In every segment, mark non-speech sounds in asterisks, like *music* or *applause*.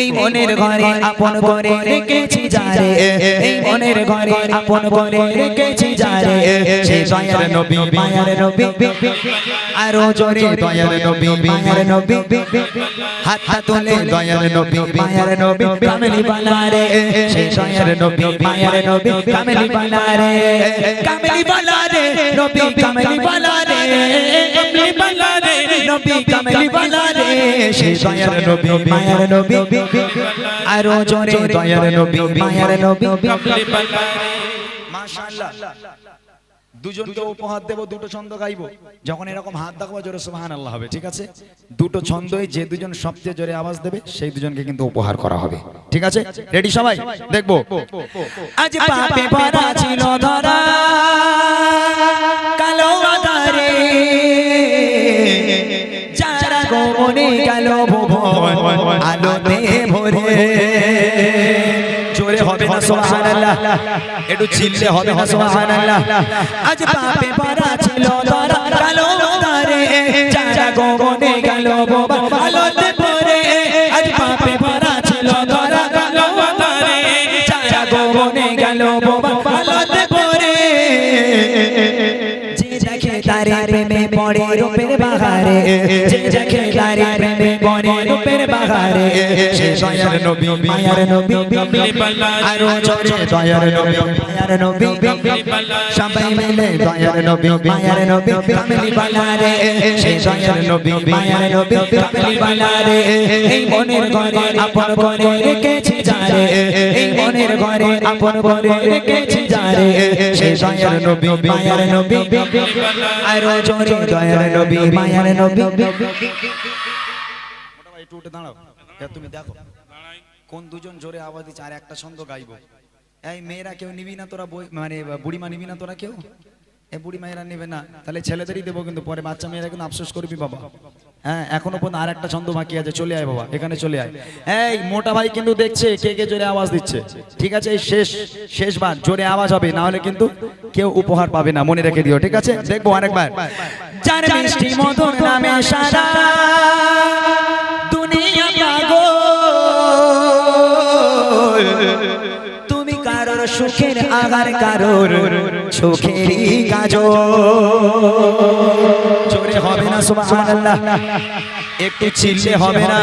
এই মনের ঘরে আপন করে রেখেছি যারে এই মনের ঘরে আপন করে রেখেছি যারে সে দয়ার নবী মায়ার নবী আরও জোরে দয়ার নবী মায়ার নবী হাতটা তুলে দয়ার নবী মায়ার নবী কামলি বানারে সে দয়ার নবী মায়ার নবী কামলি বানারে কামলি বানারে নবী কামলি বানারে কামলি বানারে নবী কামলি বানারে সে দয়ার নবী মায়ার নবী। আরও জোরে দয়ার নবী মায়ার নবী। মাশাআল্লাহ। দুজনকে উপহার দেব দুটো ছন্দ গাইবো। যখন এরকম হাত দেখাবো জোরে সুবহান আল্লাহ হবে ঠিক আছে? দুটো ছন্দই যে দুজন সবচেয়ে জোরে আওয়াজ দেবে সেই দুজনকে কিন্তু উপহার করা হবে। ঠিক আছে? রেডি সবাই? দেখব? আজ পাপে ভরা ছিল সুবহানাল্লাহ। একটু চিল্লে হবে না সুবহানাল্লাহ। আজ পাপে ভরা ছিল কালো যারা গেল ভুবন তারে প্রেমে পড়ে রূপের বাহারে যে দেখে তারে প্রেমে পড়ে রূপের বাহারে সে দয়ার নবী মায়ার নবী আরও জোরে দয়ার নবী মায়ার নবী সবাই মিলে দয়ার নবী মায়ার নবী কামলি বালারে সে দয়ার নবী মায়ার নবী কামলি বালারে এই মনের ঘরে আপন করে রেখেছি যারে এই মনের ঘরে আপন করে রেখেছি যারে সে দয়ার নবী মায়ার নবী আরও জোরে দয়ার নবী মায়ার নবী। একটু উঠে দাঁড়াও। তুমি দেখো কোন দুজন জোরে আওয়াজ দিচ্ছে? আর একটা ছন্দ গাইবো। এই মেয়েরা কেউ নিবি না তোরা? বই মানে বুড়িমা নিবি না তোরা কেউ? বুড়ি মায়েরা নেবে না, তাহলে ছেলেদেরই দেবো কিন্তু পরে বাচ্চা মেয়েরা কিন্তু আফসোস করবি বাবা। হ্যাঁ এখনও পর্যন্ত আর একটা ছন্দ বাকি আছে, চলে আয় বাবা, এখানে চলে আয়। এই মোটা ভাই কিন্তু দেখছে, কে কে জোরে আওয়াজ দিচ্ছে। ঠিক আছে, এই শেষ, শেষবার জোরে আওয়াজ হবে না হলে কিন্তু কেউ উপহার পাবে না, মনে রেখে দিও, ঠিক আছে? দেখব আরেকবার। যার মিষ্টি মধুর নামে সারা সুখের আগার কারোর সুখেরই কাজ জোরে হবে না, সুবহানাল্লাহ। একটু চিল্লে হবে না।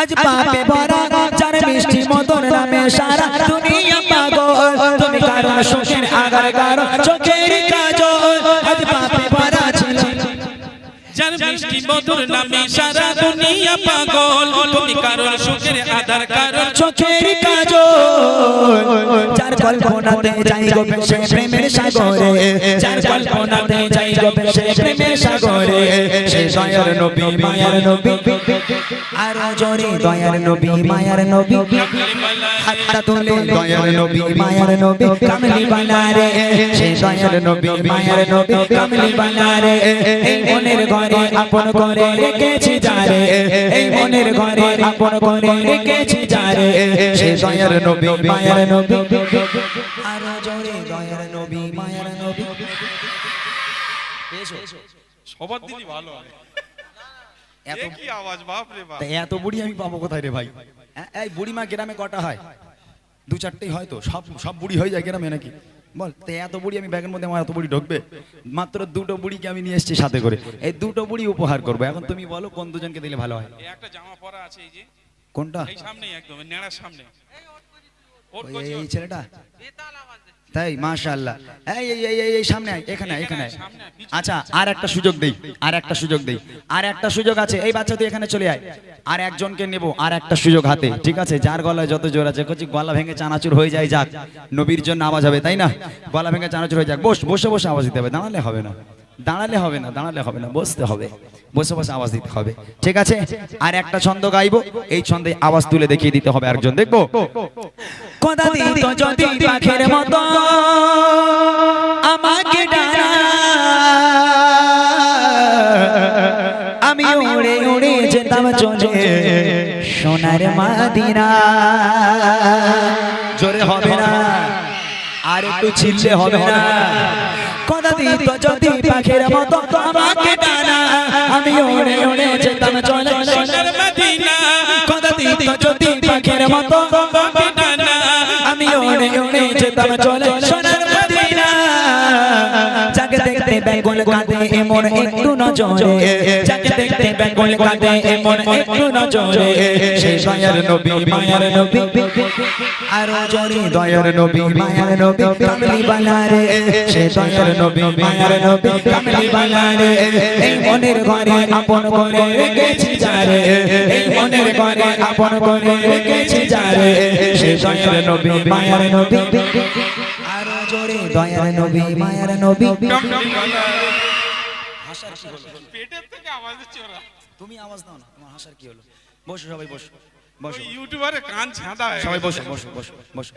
আজ পাপে ভরা যার মিষ্টি মতন নামে সারা দুনিয়া পাগল। তুমি কারণ সুখের আগার কারণ চোখের কাজ যার মিষ্টি মধুর নামে সারা দুনিয়া পাগল। তুমি কারোর সুখের আধার কারণ চোখের কাজ যার কল্পনাতে যাই গো সে প্রেমের সাগরে। যার কল্পনাতে যাই গো সে প্রেমের সাগরে। সে দয়ার নবী মায়ার নবী। আর জোরে দয়ার নবী। মায়ার নবী। হাতটা তুলে। দয়ার নবী মায়ার নবী কামলি বানারে সে দয়ার নবী মায়ার নবী কামলি বানারে এই মনের ঘরে আপন করে রেখেছি যারে এই মনের ঘরে আপন করে রেখেছি যারে সে দয়ার নবী মায়ার নবী। আর জোরে দয়ার নবী মায়ার নবী। সবার দিনই ভালো এত কি আওয়াজ বাপ। রে বাপ এত বুড়ি আমি পাবো কোথায় রে ভাই? এই বুড়িমা গ্রামে কটা হয়? দু চারটেই হয় তো সব সব বুড়ি হয়ে যায় গ্রামে নাকি? বল তো এত বুড়ি আমি ব্যাগের মধ্যে আমার এত বুড়ি ঢুকবে? মাত্র দুটো বুড়িকে আমি নিয়ে এসেছি সাথে করে। এই দুটো বুড়ি উপহার করব। এখন তুমি বলো কোন দুজনকে দিলে ভালো হয়? একটা জামা পরা আছে এই যে। কোনটা? সামনে সামনেই একদম নেড়ার সামনে। এই- ছেলেটা? বেতাল ছেলেটা তাই? মাশাআল্লাহ। এই এই এই এই সামনে আয়, এখানে এখানে। আচ্ছা আর একটা সুযোগ দেই আর একটা সুযোগ দেই। আর একটা সুযোগ আছে এই বাচ্চা তুই এখানে চলে আয়। আর একজনকে নেব আর একটা সুযোগ হাতে ঠিক আছে? যার গলায় যত জোর আছে কচি গলা ভেঙে চানাচুর হয়ে যায় যাক। নবীর জন্য আওয়াজ হবে তাই না? গলা ভেঙে চানাচুর হয়ে যাক। বস বসে বসে আওয়াজ দিতে হবে দাঁড়ালে হবে না। দাঁড়ালে হবে না দাঁড়ালে হবে না বসতে হবে। বসে বসে আওয়াজ দিতে হবে। ঠিক আছে? আর একটা ছন্দ গাইবো এই ছন্দে আওয়াজ তুলে দেখিয়ে দিতে হবে একজন দেখব? কথা দিত যদি পাখের মতো আমাকে ডানা আমি উড়ে উড়ে যেতাম চলে সোনার মাদিনা। জোরে হবে না। আর একটু ছিললে হবে না। খোদা দিত যদি পাখির মতো আমাকে টানা আমি ওড়ে ওড়ে যেতাম চলে সোনার মদিনা। খোদা দিত যদি পাখির মতো বেঙ্গল কাঁদে এমন একটু নজরে যাকে দেখতে বেঙ্গল কাঁদে এমন একটু নজরে সে দয়ার নবী মায়ার নবী আরও জোরে দয়ার নবী মায়ার নবী কামলি বানারে সে দয়ার নবী মায়ার নবী কামলি বানারে এই মনের ঘরে আপন করে রেখেছি যারে এই মনের ঘরে আপন করে রেখেছি যারে সে দয়ার নবী মায়ার নবী দয়ার নবী মায়ার নবী। *laughs* পেটের থেকে আওয়াজ ওরা তুমি আওয়াজ দাও না তোমার হাসার কি হলো? বসো সবাই বসো বসো। ওই ইউটিউবারে কান ছাঁদা সবাই বসো বসো বসো বসো।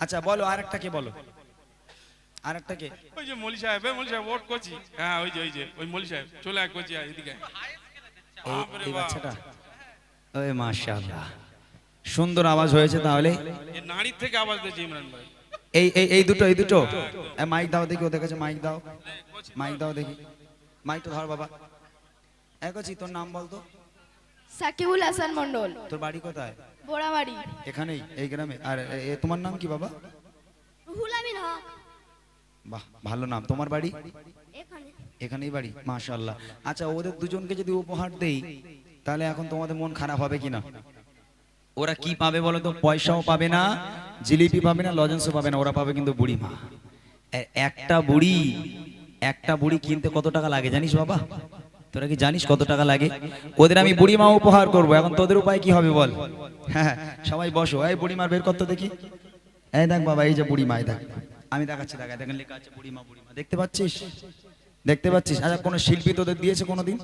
আচ্ছা বলো আরেকটা কে বলো? আরেকটা কে? ওই যে মলি সাহেব মলি সাহেব ওট করছি। হ্যাঁ ওই যে ওই যে ওই মলি সাহেব চলে আয় করছি এদিকে। এই। বাচ্চাটা। ওই মাশাআল্লাহ। সুন্দর আওয়াজ হয়েছে তাহলে। নারীর থেকে আওয়াজ দিয়েছে ইমরান ভাই। এই এই এই দুটো এই দুটো। মাইক দাও দেখি ওদের কাছে মাইক দাও। মাইক দাও দেখি। মাইক তো ধর বাবা। একছি তোর নাম বলতো সাকিবুল হাসান মন্ডল তোর বাড়ি কোথায়? বোড়াবাড়ি। এখানেই এই গ্রামে। আর তোমার নাম কি বাবা? রুহুল আমিন হক। বাহ ভালো নাম। তোমার বাড়ি? এখানে। এখানেই বাড়ি মাশাআল্লাহ। আচ্ছা ওদের দুজনকে যদি উপহার দেই তাহলে এখন তোমাদের মন খারাপ হবে কিনা? ওরা কি পাবে বলো তো? পয়সাও পাবে না, জিলিপি পাবে না, লজেন্সও পাবে না, ওরা পাবে কিন্তু বুড়ি মা। একটা বুড়ি একটা বুড়ি কিনতে কত টাকা লাগে জানিস বাবা? তোরা কি জানিস কত টাকা লাগে? ওদের আমি বুড়ি মা উপহার করব, এখন তোদের উপায় কি হবে বল? হ্যাঁ সবাই বসো। এই বুড়ি মার বের করতে দেখি। এই দেখ বাবা, এই যে বুড়ি মা, এই দেখ। আমি দেখাচ্ছি, দেখা দেখেন লেখা আছে, বুড়ি মা বুড়ি মা। দেখতে পাচ্ছিস? দেখতে পাচ্ছিস? আচ্ছা কোনো শিল্পী তোদের দিয়েছে কোনোদিন?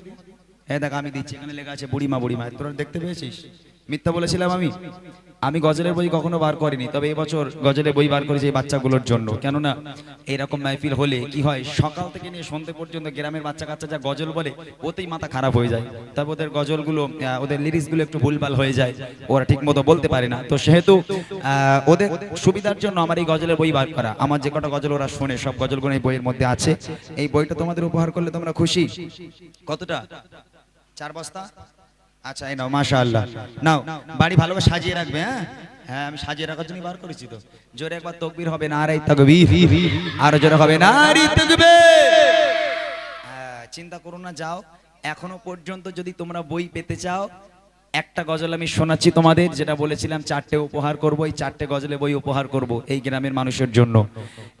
হ্যাঁ দেখ, আমি দিচ্ছি, এখানে লেখা আছে বুড়িমা বুড়িমা তোরা দেখতে পেয়েছিস? মিথ্যা বলেছিলাম আমি? আমি গজলের বই কখনো বার করিনি, তবে এবছর গজলের বই বার করেছি এই বাচ্চাগুলোর জন্য। কেননা এরকম মাহফিল হলে কি হয়, সকাল থেকে নিয়ে সন্ধ্যে পর্যন্ত গ্রামের বাচ্চা কাচ্চা যা গজল বলে, ওতেই মাথা খারাপ হয়ে যায়। তারপর ওদের গজলগুলো ওদের লিরিক্সগুলো একটু ভুলভাল হয়ে যায়, ওরা ঠিক মতো বলতে পারে না। তো সেহেতু ওদের সুবিধার জন্য আমার এই গজলের বই বার করা। আমার যে কটা গজল ওরা শোনে, সব গজলগুলো এই বইয়ের মধ্যে আছে। এই বইটা তোমাদের উপহার করলে তোমরা খুশি? কতটা? চার বস্তা? আচ্ছা এই নাও মাশাআল্লাহ। নাও বাড়ি ভালো করে সাজিয়ে রাখবে হ্যাঁ? হ্যাঁ আমি সাজিয়ে রাখার জন্য বার করেছি তো। জোরে একবার তকবীর হবে না আরাই তাকবীর আর জোরে হবে না আরি হ্যাঁ, চিন্তা করো না যাও। এখনও পর্যন্ত যদি তোমরা বই পেতে চাও একটা গজল আমি শোনাচ্ছি তোমাদের যেটা বলেছিলাম চারটে উপহার করব এই চারটে গজলে বই উপহার করব এই গ্রামের মানুষের জন্য।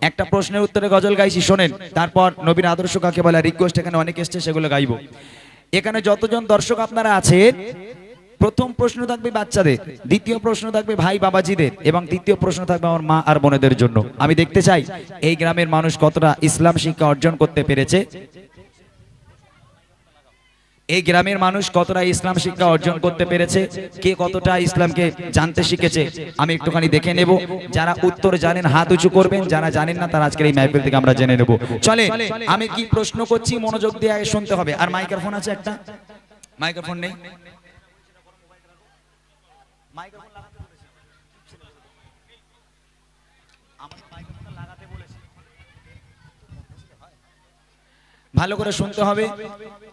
একটা প্রশ্নের উত্তরে গজল গাইছি শোনেন। তারপর নবীর আদর্শ কাকে বলে রিকোয়েস্ট এখানে অনেক এসছে সেগুলো গাইবো। এখানে যতজন দর্শক আপনারা আছেন, প্রথম প্রশ্ন থাকবে বাচ্চাদের, দ্বিতীয় প্রশ্ন থাকবে ভাই বাবাজিদের, এবং তৃতীয় প্রশ্ন থাকবে আমার মা আর বোনেদের জন্য। আমি দেখতে চাই, এই গ্রামের মানুষ কতটা ইসলাম শিক্ষা অর্জন করতে পেরেছে? এই গ্রামের মানুষ কতটা ইসলাম শিক্ষা অর্জন করতে পেরেছে? কে কতটা ইসলামকে জানতে শিখেছে? আমি একটুখানি দেখে নেব। যারা উত্তর জানেন, হাত উঁচু করবেন। যারা জানেন না, তারা আজকের এই মাইকেল থেকে আমরা জেনে নেব। চলে, আমি কি প্রশ্ন করছি? মনোযোগ দিয়ে শুনতে হবে। আর মাইক্রোফোন আছে একটা? মাইক্রোফোন নেই। ভালো করে শুনতে হবে।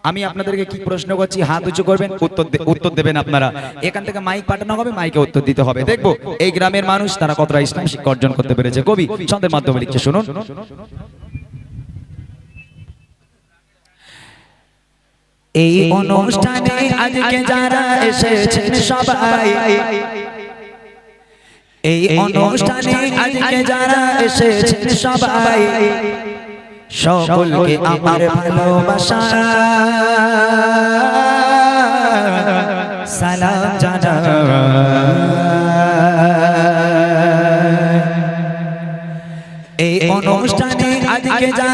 আমি আপনাদেরকে কি প্রশ্ন করছি? হাত উঁচু করবেন, উত্তর উত্তর দেবেন আপনারা। এখান থেকে মাইক পাঠানো হবে, মাইকে উত্তর দিতে হবে। দেখব, এই গ্রামের মানুষ তারা কতটা ইসলাম শিক্ষা অর্জন করতে পেরেছে। কবি, ছন্দের মাধ্যমে লিখছে, শুনুন। এই অনুষ্ঠানে আজকে যারা এসেছেন সবাই, এই অনুষ্ঠানে আজকে যারা এসেছেন সবাই সকলকে আমার ভালোবাসা। সালাম জানা এই অনুষ্ঠানে আজকে যারা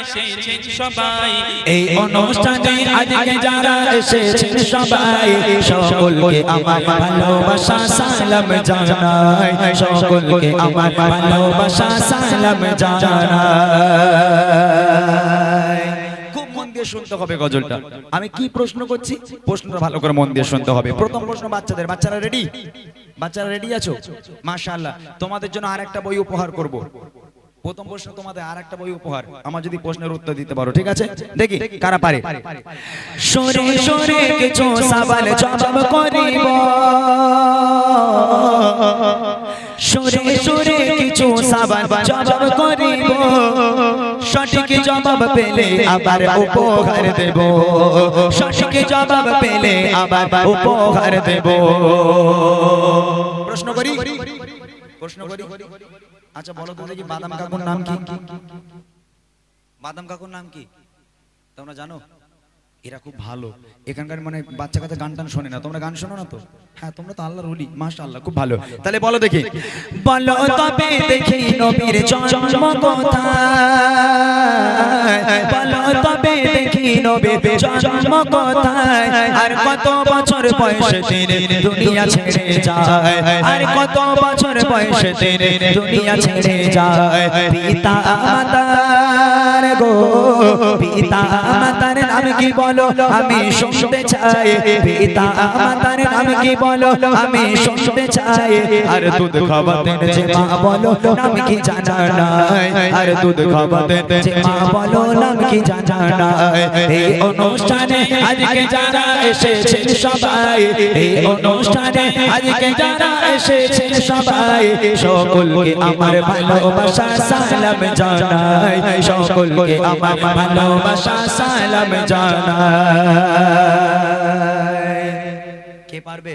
এসেছেন সবাই। এই অনুষ্ঠানে আজকে যারা এসেছেন সবাই সকলকে আমার ভালোবাসা সালাম জানাই। সকলকে আমার ভালোবাসা সালাম জানাই। মন দিয়ে দিয়ে শুনতে হবে গজলটা। আমি কি প্রশ্ন করছি? প্রশ্নটা ভালো করে মন দিয়ে শুনতে হবে। প্রথম প্রশ্ন বাচ্চাদের। বাচ্চারা রেডি বাচ্চারা রেডি আছো? মাশাআল্লাহ। তোমাদের জন্য আরেকটা বই উপহার করব। প্রথম প্রশ্ন তোমাদের আর একটা বই উপহার। আমার যদি প্রশ্নের উত্তর দিতে পারো, ঠিক আছে? দেখি, কারা পারে? সঠিক জবাব পেলে আবার উপহার দেব। সঠিক জবাব পেলে আবার উপহার দেব। প্রশ্ন করি? প্রশ্ন করি? আচ্ছা বলো তো দেখি বাদাম কাকুর নাম কি? বাদাম কাকুর নাম কি? তোমরা জানো? এরা খুব ভালো। এখানকার মানে বাচ্চা কাচ্চা গান টান শোনে না। তোমরা গান শোনো না তো? হ্যাঁ তোমরা তো আল্লাহর ওলি। মাশাআল্লাহ, খুব ভালো। তাহলে বলো দেখি। বলো তবে দেখি নবীর জন্ম কোথায়। বলো তবে দেখি নবীর জন্ম কোথায়। আর কত বছর বয়সে তিনি দুনিয়া ছেড়ে যায়। আর কত বছর বয়সে তিনি দুনিয়া ছেড়ে যায়। পিতা মাতার গো। পিতা মাতার নাম কি বলো? আমি শুনতে চাই। পিতা মাতার নাম কি বলো? আমি শুনতে চাই। আর দুধ খাওয়াতেন যে মা বলো, নাম কি জানা আর দুধ খাওয়াতেন যে মা বলো, নাম কি জানা এই অনুষ্ঠানে আজকে যারা এসেছেন সবাই, এই অনুষ্ঠানে আজকে যারা এসেছেন সবাই, সকলকে আমার ভালোবাসা, সালাম জানাই। সকলকে আমার ভালোবাসা সালাম জানাই কে পারবে?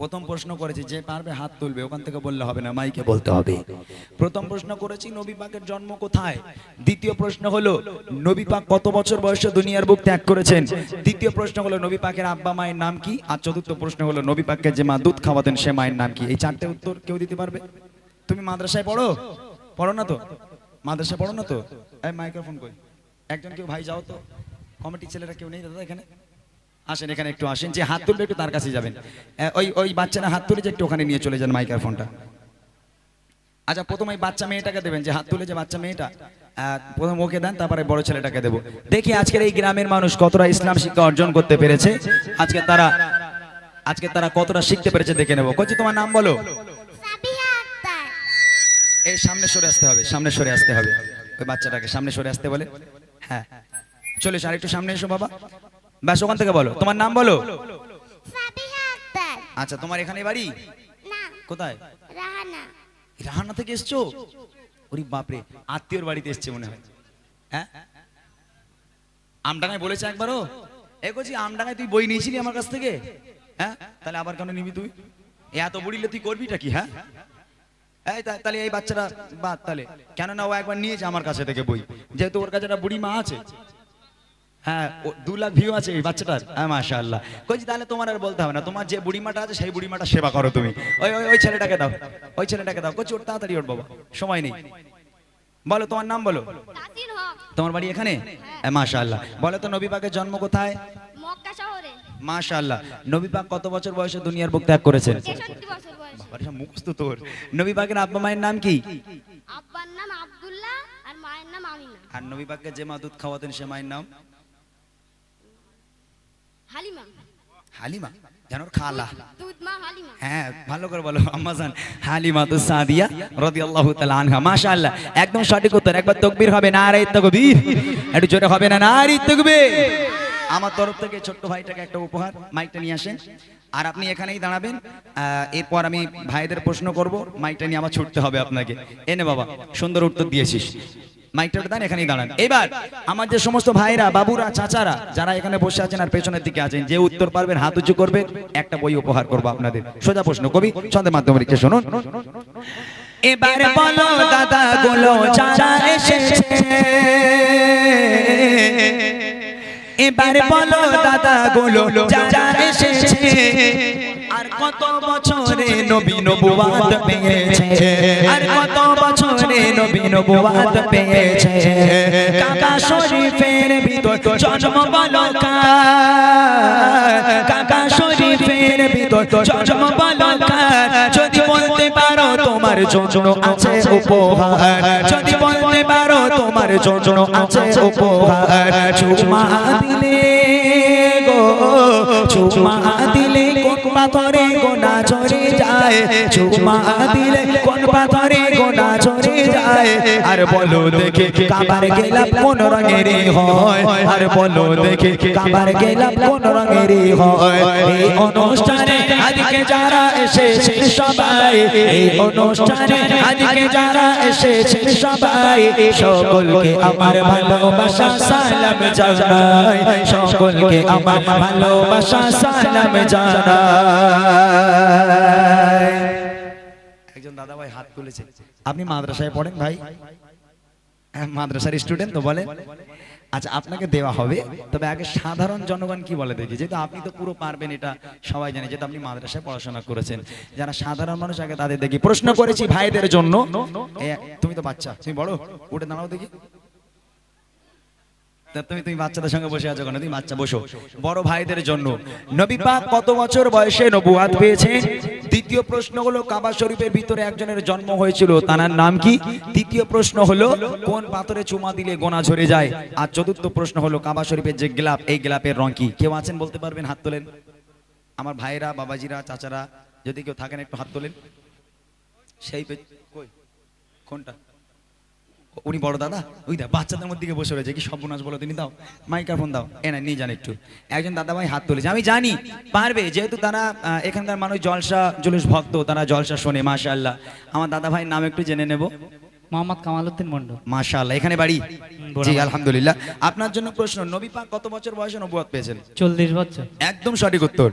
প্রথম প্রশ্ন করেছি যে পারবে হাত তুলবে ওখান থেকে বললে হবে না মাইকে বলতে হবে। প্রথম প্রশ্ন করেছি নবী পাকের জন্ম কোথায়? দ্বিতীয় প্রশ্ন হলো নবী পাক কত বছর বয়সে দুনিয়ার বুক ত্যাগ করেছেন? দ্বিতীয় প্রশ্ন হলো নবী পাকের আব্বা মায়ের নাম কি? আর চতুর্থ প্রশ্ন হলো নবী পাককে যে মা দুধ খাওয়াতেন সে মায়ের নাম কি? এই চারটে উত্তর কেউ দিতে পারবে? তুমি মাদ্রাসায় পড়ো? পড়ো না তো? মাদ্রাসায় পড়ো না তো? এই মাইক্রোফোন কই? একজন কেউ ভাই যাও তো। কমিটির ছেলেরা কেউ নেই দাদা এখানে? আসেন এখানে একটু আসেন যে হাত তুলবে একটু তার কাছে যাবেন। ওই ওই বাচ্চারা হাত তুলে যে একটু ওখানে নিয়ে চলে যান মাইক্রোফোনটা। আচ্ছা প্রথম এই বাচ্চা মেয়েটাকে দেবেন যে হাত তুলে যে বাচ্চা মেয়েটা প্রথম ওকে দেন তারপরে বড় ছেলেটাকে দেবো। দেখি আজকের এই গ্রামের মানুষ কতটা ইসলাম শিক্ষা অর্জন করতে পেরেছে। আজকে তারা আজকে তারা কতটা শিখতে পেরেছে দেখে নেব। কচি তোমার নাম বলো? এই সামনে সরে আসতে হবে সামনে সরে আসতে হবে। ওই বাচ্চাটাকে সামনে সরে আসতে বলে। হ্যাঁ। চলে এসো, আর একটু সামনে এসো বাবা। ব্যাস ওখান থেকে বলো। তোমার নাম বলো? আচ্ছা তোমার এখানে বাড়ি? কোথায়? রাহানা। থেকে এসছো? ওরে বাপরে আত্মীয়র বাড়িতে এসছে মনে হয়। হ্যাঁ? আমডাঙ্গায় বলেছে একবারও? এ করছি আমডাঙ্গায় তুই বই নিয়েছিলি আমার কাছ থেকে? হ্যাঁ? তাহলে আবার কেন নিবি তুই? এত বুড়িলে তুই করবিটা কি হ্যাঁ? এই তাহলে এই বাচ্চাটা বাদ তাহলে। কেন না ও একবার নিয়েছে আমার কাছে থেকে বই। যেহেতু ওর কাছে একটা বুড়ি মা আছে। হ্যাঁ দু লাখ ভিউ আছে এই বাচ্চাটার। হ্যাঁ মাশা আল্লাহ কইছি তাহলে তোমার আর বলতে হবে না। তোমার যে বুড়িমাটা আছে সেই বুড়িমাটা সেবা করো তুমি। ওই ওই ওই ছেলেটাকে দাও। ওই ছেলেটাকে দাও। কচি ওর তাড়াতাড়ি ওর বাবা। সময় নেই। বলো তোমার নাম বলো? তোমার বাড়ি এখানে? হ্যাঁ। মাশা আল্লাহ বলো তো নবী পাকের জন্ম কোথায়? মক্কা শহরে। মাশা আল্লাহ নবী পাক কত বছর বয়সে দুনিয়ার বুক ত্যাগ করেছেন? মুখস্থ তোর। নবী পাকের আব্বা মায়ের নাম কি? আব্বার নাম আব্দুল্লাহ আর মায়ের নাম আমিনা। আর নবী পাককে যে মা দুধ খাওয়াতেন সে মায়ের নাম? হালিমা। হালিমা? যেন ওর খালা। হ্যাঁ ভালো করে বলো আম্মাজান হালিমা তো সাদিয়া রাদিয়াল্লাহু তাআলা আনহা। মাশাআল্লাহ একদম সঠিক উত্তর। একবার তাকবীর হবে না নারে তাকবীর। একটু জোরে হবে না নারে তাকবীর। আমার তরফ থেকে ছোট্ট ভাইটাকে একটা উপহার মাইকটা নিয়ে আসেন। আর আপনি এখানেই দাঁড়াবেন। আহ, এরপর আমি ভাইদের প্রশ্ন করব মাইকটা নিয়ে আমার ছুটতে হবে আপনাকে। এনে বাবা সুন্দর উত্তর দিয়েছিস। মাইকটা দান এখানেই দাঁড়ান। এবার আমার যে সমস্ত ভাইরা বাবুরা চাচারা যারা এখানে বসে আছেন আর পেছনের দিকে আছেন যে উত্তর পারবেন হাত উঁচু করবেন একটা বই উপহার করব আপনাদের। সোজা প্রশ্ন কবি ছন্দের মাধ্যমে লিখে শুনুন। এবারে বলো দাদা গুলো যারা এসেছে। এবারে বলো দাদা গুলো যারা এসেছে আর কত বছরে নবী নবুয়াত পেয়েছে? আর কত বছরে নবী নবুয়াত পেয়েছে? কাকা শরীফের ভিতর জন্ম বলো কাকা। শরীফের ভিতর জন্ম বলো যদি বলতে পারো তোমার জন্য আছে উপহার। যদি বলতে পারো তোমার জন্য আছে উপহার। চুমা দিলে গো, চুমা দিলে পাথরে গোনা চলে যায়। চুমা দিলে কোন পাথরে গোনা চলে যায়। আর বলো দেখে কাবার গেলাম কোন রঙের হয়। আর বলো দেখে কাবার গেলাম কোন রঙের হয়। এই অনুষ্ঠানে আজকে যারা এসেছে সবাই, এই অনুষ্ঠানে আজকে যারা এসেছে সবাই, সকলকে আমার ভালোবাসা সালাম জানাই। সকলকে আমার ভালোবাসা সালাম জানাই। একজন দাদা ভাই হাত তুলেছে। আপনি মাদ্রাসায় পড়েন ভাই? হ্যাঁ, মাদ্রাসার স্টুডেন্ট তো বলে। আচ্ছা আপনাকে দেওয়া হবে। তবে আগে সাধারণ জনগণ কি বলে দেখি? যেহেতু আপনি তো পুরো পারবেন এটা সবাই জানে যেহেতু আপনি মাদ্রাসায় পড়াশোনা করেছেন। যারা সাধারণ মানুষ আগে তাদের দেখি। প্রশ্ন করেছি ভাইদের জন্য। তুমি তো বাচ্চা তুমি বড়? উঠে দাঁড়াও দেখি। তুমি তুমি বাচ্চাদের সঙ্গে বসে আছো কেন? তুমি বাচ্চা বসো। বড় ভাইদের জন্য। নবী পাক কত বছর বয়সে নবুয়াত পেয়েছেন দ্বিতীয় প্রশ্ন হলো কাবা শরীফের ভিতরে একজনের জন্ম হয়েছিল তার নাম কি? তৃতীয় প্রশ্ন হলো কোন পাথরে চুমা দিলে গোনা ঝরে যায়? আর চতুর্থ প্রশ্ন হলো কাবা শরীফের যে গ্লাপ এই গ্লাপের রং কি? কেউ আছেন বলতে পারবেন? হাত তোলেন। আমার ভাইরা বাবাজিরা চাচারা যদি কেউ থাকেন একটু হাত তোলেন। সেই কই? কোনটা? উনি বড় দাদা? ওই দা বাচ্চাদের মধ্যে দিকে বসে রয়েছে। কি সর্বনাশ বলো তুমি দাও মাইক্রোফোন দাও। এ না নিয়ে যান একটু। একজন দাদা ভাই হাত তুলেছে। আমি জানি পারবে। যেহেতু তারা এখানকার মানুষ জলসা জলুস ভক্ত তারা জলসা শোনে মাশাআল্লাহ। আমার দাদা ভাইয়ের নাম একটু জেনে নেব। মোহাম্মদ কামালউদ্দিন মন্ডল মাশাআল্লাহ এখানে বাড়ি? জি আলহামদুলিল্লাহ। আপনার জন্য প্রশ্ন নবী পাক কত বছর বয়সে নবুয়ত পেয়েছেন? চল্লিশ বছর। একদম সঠিক উত্তর।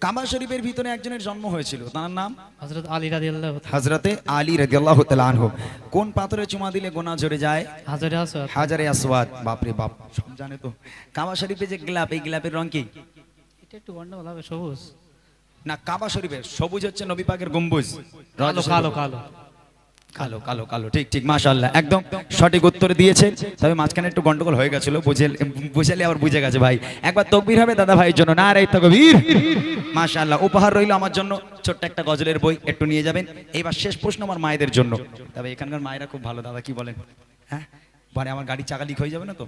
কাবা শরীফের ভিতরে একজনের জন্ম হয়েছিল। তার নাম? হজরত আলী রাজি আল্লাহ হজরতে আলী রাদিয়াল্লাহু তাআলা আনহু। কোন পাথরে চুমা দিলে গোনা ঝরে যায়? হাজারে আসওয়াদ। হাজারে আসওয়াদ। বাপরে বাপ সব জানে তো। কাবা শরীফে যে গ্লাপ এই গ্লাপের রং কি? এটা একটু গন্ডগোল হবে সবুজ। না কাবা শরীফের। সবুজ হচ্ছে নবী পাকের গম্বুজ। কালো কালো কালো। কালো কালো কালো, ঠিক ঠিক মাশাল্লাহ একদম সঠিক উত্তর দিয়েছেন তবে মাঝখানে একটু গন্ডগোল হয়ে গেছিল, বুঝে, বুঝালে আবার বুঝে গেছে ভাই। একবার তকবির হবে দাদা ভাইয়ের জন্য, না রে তকবির? মাশাল্লাহ উপহার রইল আমার জন্য, ছোট্ট একটা গজলের বই, একটু নিয়ে যাবেন। এবার শেষ প্রশ্ন আমার মায়েদের জন্য। তবে এখানকার মায়েরা খুব ভালো, দাদা কি বলেন? হ্যাঁ? মানে আমার গাড়ি চাকা লিক হয়ে যাবে না তো?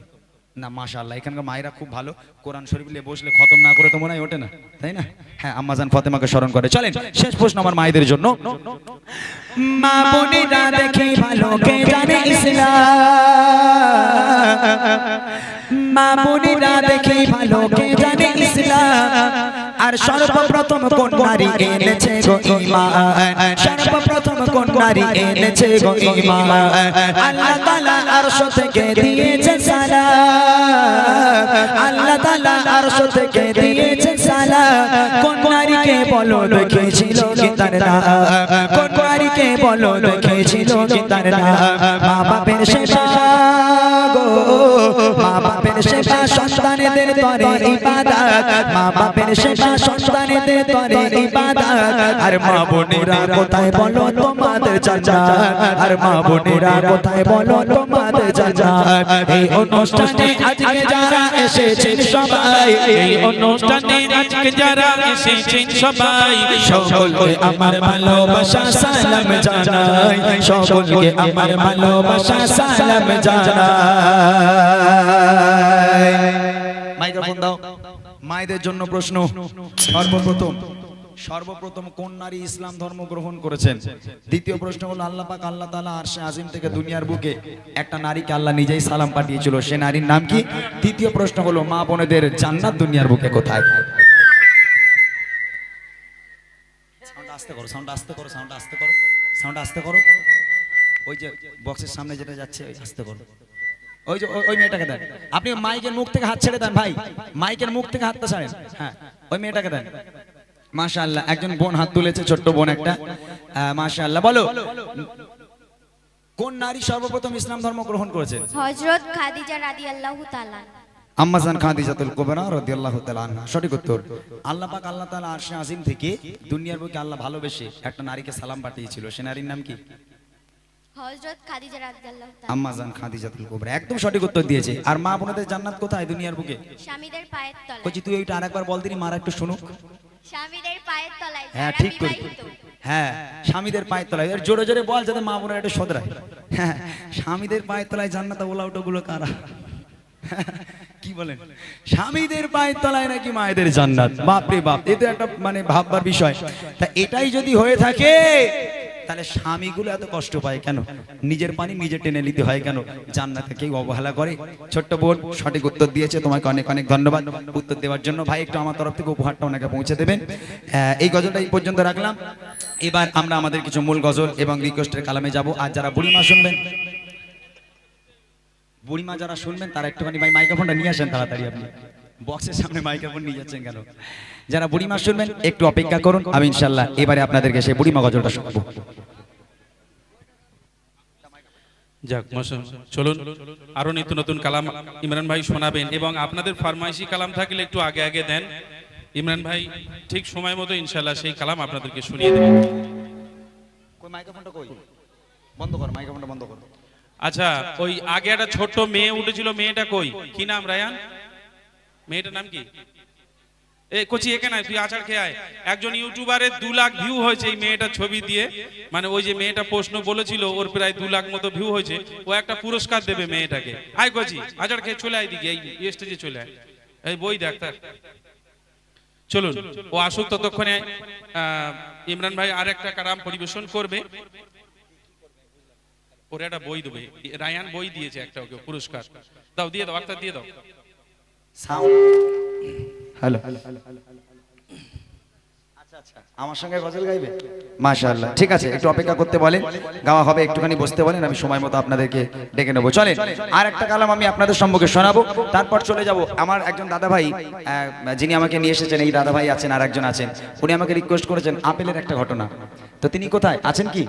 না, মাশাআল্লাহ, এখানকার মায়েরা খুব ভালো। কোরআন শরীফ নিয়ে বসলে খতম না করে তো মনে হয় ওঠে না, তাই না? হ্যাঁ আম্মাজান ফাতেমাকে স্মরণ করে। চলেন, শেষ প্রশ্ন আমার মায়েদের জন্য। মা বোনেরা দেখে ভালো, কে জানে ইসলাম? মা বোনেরা দেখে ভালো, কে জানে ইসলাম? আর সর্বপ্রথম কোন নারী এনেছে গো ঈমান? সর্বপ্রথম কোন নারী এনেছে গো ঈমান? আল্লাহ তাআলা আরশ থেকে দিয়েছে আল্লাহ তাআলা আরশ থেকে দিয়েছে সালাম। কোন নারীকে বলো দেখেছিল কি তার নাম কোন নারীকে বলো দেখেছিল কি তার নাম মা বাপের সেবা সন্তানেদের তরে ইবাদত। মা বাপের সেবা সন্তানেদের তরে ইবাদত। আর মা বোনেরা কোথায় বলো তোমাদের জান্নাত? আর মা বোনেরা কোথায় বলো তোমাদের জান্নাত? এই অনুষ্ঠানে আজকে যারা এসেছেন সবাই, এই অনুষ্ঠানে আজকে যারা এসেছেন সবাই, সকলকে আমার ভালোবাসা সালাম জানাই। সকলকে আমার ভালোবাসা সালাম জানাই। মাইক্রোফোন দাও। মায়েদের জন্য প্রশ্ন। সর্বপ্রথম সর্বপ্রথম কোন নারী ইসলাম ধর্ম গ্রহণ করেছেন? দ্বিতীয় প্রশ্ন হলো আল্লাহ পাক আল্লাহ তাআলা আরশে আজিম থেকে দুনিয়ার বুকে একটা নারীকে আল্লাহ নিজেই সালাম পাঠিয়েছিল সে নারীর নাম কি? তৃতীয় প্রশ্ন হলো মা বোনেদের জান্নাত দুনিয়ার বুকে কোথায়? সাউন্ড আস্তে করো সাউন্ড আস্তে করো সাউন্ড আস্তে করো সাউন্ড আস্তে করো। ওই যে বক্সের সামনে যেটা যাচ্ছে আস্তে করো। ওই যে ওই- মেয়েটাকে দেন। আপনি মাইকের মুখ থেকে হাত ছেড়ে দেন ভাই। মাইকের মুখ থেকে হাতটা ছাড়েন। হ্যাঁ ওই মেয়েটাকে দেন। মাশাআল্লাহ একজন বোন হাত তুলেছে ছোট্ট বোন একটা। মাশাআল্লাহ বলো। কোন নারী সর্বপ্রথম ইসলাম ধর্ম গ্রহণ করেছে? হজরত খাদিজা রাদি আল্লাহ তালা আম্মাজান খাদিজাতুল কুবরা রাদিয়াল্লাহু তাআলা আনহা। সঠিক উত্তর। আল্লাহ পাক আল্লাহ তাআলা আরশে আজিম থেকে দুনিয়ার বুকে আল্লাহ ভালোবেসে একটা নারীকে সালাম পাঠিয়েছিল। সে নারীর নাম কি? হজরত খাদিজা খাদিজাতুল কুবরা একদম সঠিক উত্তর দিয়েছে। আর মা বোনদের জান্নাত কোথায় দুনিয়ার বুকে? স্বামীদের পায়ের তলায়। তুই ওইটা আরেকবার বল দিনি মারা একটু শুনুক। স্বামীদের পায়ের তলায় হ্যাঁ ঠিক করি হ্যাঁ স্বামীদের পায়ের তলায়। এর জোরে জোরে বল যাতে মা বোনের একটু শোধরায়। হ্যাঁ স্বামীদের পায়ের তলায় জান্নাত ওলা গুলো কারা? কি বলেন? স্বামীদের পায়ের তলায় নাকি মায়েদের জান্নাত? বাপ রে বাপ এ তো একটা মানে ভাববার বিষয়। তা এটাই যদি হয়ে থাকে তাহলে স্বামীগুলো এত কষ্ট পায় কেন? নিজের পানি নিজে টেনে নিতে হয় কেন? জান্নাতে কেউ অবহেলা করে? ছোট্ট বোন সঠিক উত্তর দিয়েছে, তোমাকে অনেক অনেক ধন্যবাদ। উত্তর দেওয়ার জন্য ভাই, একটু আমার তরফ থেকে উপহারটা ওনাকে পৌঁছে দেবেন। এই গজলটা এই পর্যন্ত রাখলাম। এবার আমরা আমাদের কিছু মূল গজল এবং রিকোয়েস্টের কালামে যাব। আর যারা বুড়িমা শুনবেন, বুড়িমা যারা শুনবেন, তারা একটুখানি ভাই মাইক্রোফোনটা নিয়ে আসেন তাড়াতাড়ি আপনি। বক্সের সামনে মাইক্রোফোন নিয়ে যাচ্ছেন কেন? যারা বুড়িমা শুনবেন একটু অপেক্ষা করুন। আমি ইনশাল্লাহ এবারে আপনাদেরকে সেই বুড়িমা গজলটা শুনব। যাক চলুন। আরও নিত্য নতুন কালাম ইমরান ভাই শোনাবেন এবং আপনাদের ফরমাইশি কালাম থাকলে একটু আগে আগে দেন। ইমরান ভাই ঠিক সময় মতো ইনশাল্লাহ সেই কালাম আপনাদেরকে শুনিয়ে দেবেন কই মাইক্রোফোনটা কই? বন্ধ কর মাইক্রোফোনটা বন্ধ কর। আচ্ছা ওই আগে একটা ছোট্ট মেয়ে উঠেছিল মেয়েটা কই? কি নাম রায়ান? মেয়েটার নাম কি? কোচি, এখানে তুই আচার খেয়ে আয়। একজন ইউটিউবারের দু লাখ ভিউ হয়েছে এই মেয়েটা ছবি দিয়ে। মানে ওই যে মেয়েটা প্রশ্ন বলেছিল, ওর প্রায় দু লাখ মতো ভিউ হয়েছে। ও একটা পুরস্কার দেবে মেয়েটাকে। আয় কোচি, আচার খেয়ে চলে আয় দিকে এই স্টেজে চলে আয়। এই বই দেখ চলুন, ও আসুক ততক্ষণে ইমরান ভাই আর একটা কারাম পরিবেশন করবে। ওরা একটা বই দেবে। রায়ান বই দিয়েছে একটা ওকে পুরস্কার। দাও, দিয়ে দাও একটা দিয়ে দাও। Sound hello. আচ্ছা আচ্ছা। আমার সঙ্গে গজল গাইবে? মাশাআল্লাহ। ঠিক আছে, একটু অপেক্ষা করতে বলেন। গাওয়া হবে, একটুখানি বসতে বলেন, আমি সময় মতো আপনাদেরকে ডেকে নেব। চলেন, আর একটা কালাম আমি আপনাদের সম্মুখে শোনাবো। তারপর চলে যাব। আমার একজন দাদা ভাই যিনি আমাকে নিয়ে এসেছেন, এই দাদা ভাই আছেন আর একজন আছেন, উনি আমাকে রিকোয়েস্ট করেছেন আপেলের একটা ঘটনা। তো তিনি কোথায়? আছেন কি?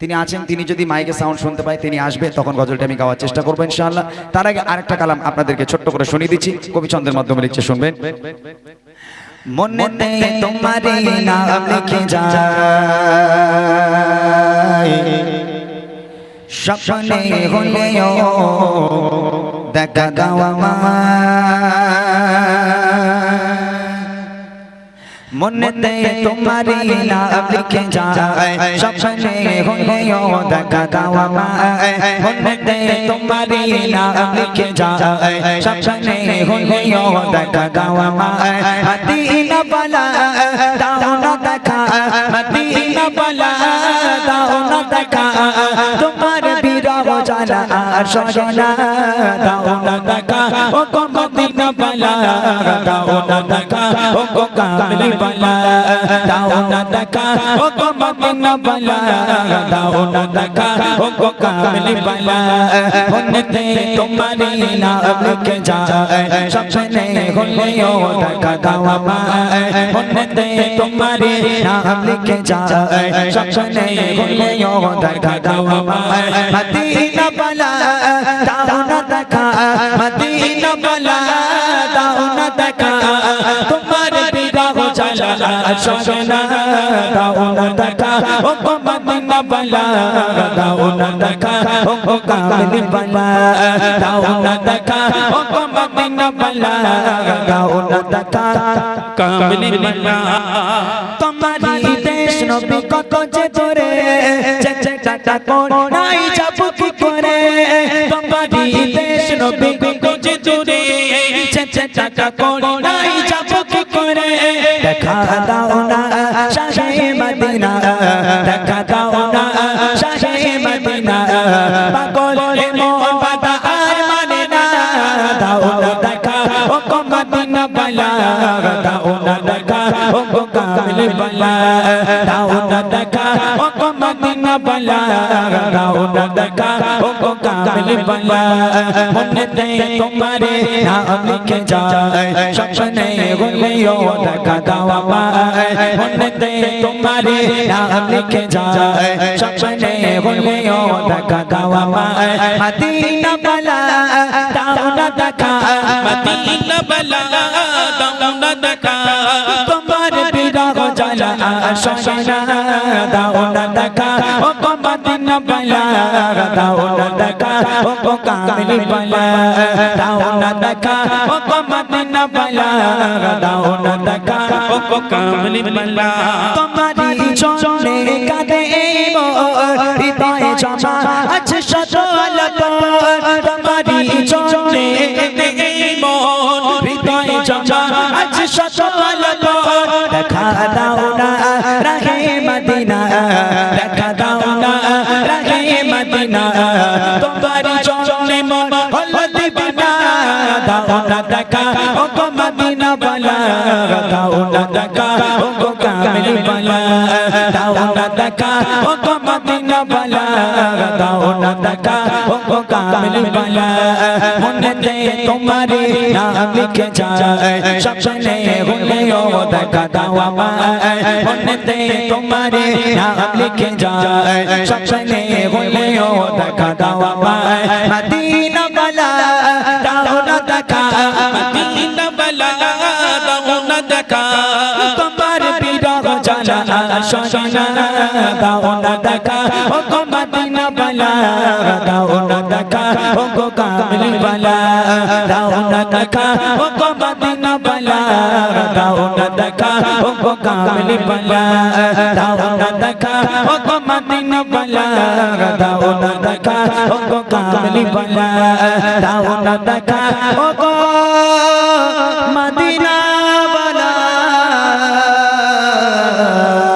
তিনি আছেন, তিনি যদি মাইকে সাউন্ড শুনতে পায়, তিনি আসবে, তখন গজলটা আমি গাওয়ার চেষ্টা করব ইনশাআল্লাহ। তার আগে আরেকটা কালাম আপনাদেরকে ছোট্ট করে শুনিয়ে দিচ্ছি, কবি ছন্দের মাধ্যমে লিখছে, শুনবেন। মনেতে তোমারে দেখা গাওয়া মনেতে তোমারে নাম লিখে যায়। স্বপ্নে হলেও দেখা গাওয়া মনেতে তোমারে নাম লিখে যায়। স্বপ্নে হলেও দেখা গাওয়া মদিনা বালা দাও না দেখা। মদিনা বালা দাও না দেখা। আর সজনা দাও না দেখা ও গো মদিনা মনেতে তোমারি বালা তোমার বিরহ নবী কত যে তোরে চেচে টাটা কোন নাই চেচে টাটা নাই যাব কি করে। দেখা দাও না, শাহে মদিনা। দেখা দাও না, শাহে মদিনা। পাগল হে মোর আর মানে না। দাও না দেখা, ও কো মদিনা বালা। দাও না দেখা, ও কো কামিল বালা। দাও না দেখা, ও কো মদিনা বালা দাও না দেখা ও কো কামিল বালা মনে তে তোমারে নাম লিখে যায় স্বপ্নে হলেও দেখা দাও আমায় মনে তে তোমারে নাম লিখে যায় স্বপ্নে হলেও দেখা দাও আমায় মদিনা বালা দাও না দেখা মদিনা বালা দাও না দেখা তোমার বিরহ দাও না দেখা ও গো মদিনা মদিনা দাও না দেখা ও কামলি দাও না দেখা ও গো মদিনা দাও না দেখা ও কামলি তোমারি চলে কাঁদে মোর হৃদয়ে জমা আছে শত আলোক তোমারি চলে কাঁদে মোর হৃদয়ে জমা আছে শত ও গো মদিনা বালা দাও না দেখা ও গো কামলি বালা মনেতে তোমারে নাম লিখে যায় স্বপ্নে হলে ও দেখা দাও আমায় মনেতে তোমারে নাম লিখে যায় স্বপ্নে হলে ও দেখা দাও আমায় মদিনা বালা দাও না দেখা মদিনা বালা দাও না দেখা সজনা দাও না দেখা ও গো মদিনা বালা দাও না দেখা ও গো কামলি বালা দাও না দেখা ও গো মদিনা বালা দাও না দেখা ও গো কামলি বালা দাও না দেখা ও গো মদিনা বালা দাও না দেখা ও গো কামলি বালা দাও না দেখা ও গো মদিনা দাও